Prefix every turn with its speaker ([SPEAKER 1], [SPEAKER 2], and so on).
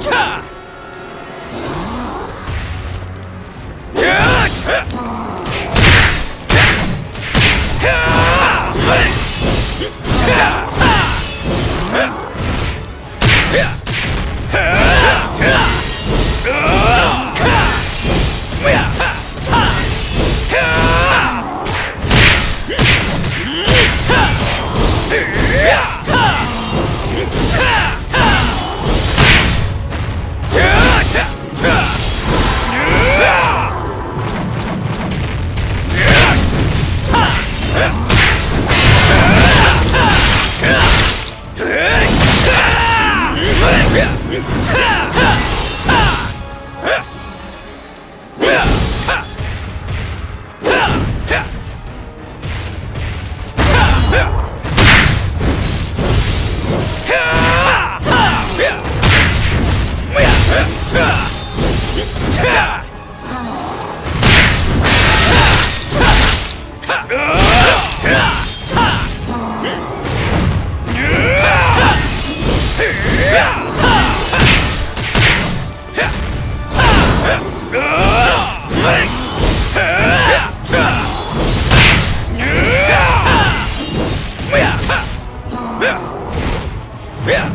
[SPEAKER 1] 차! 야! 차!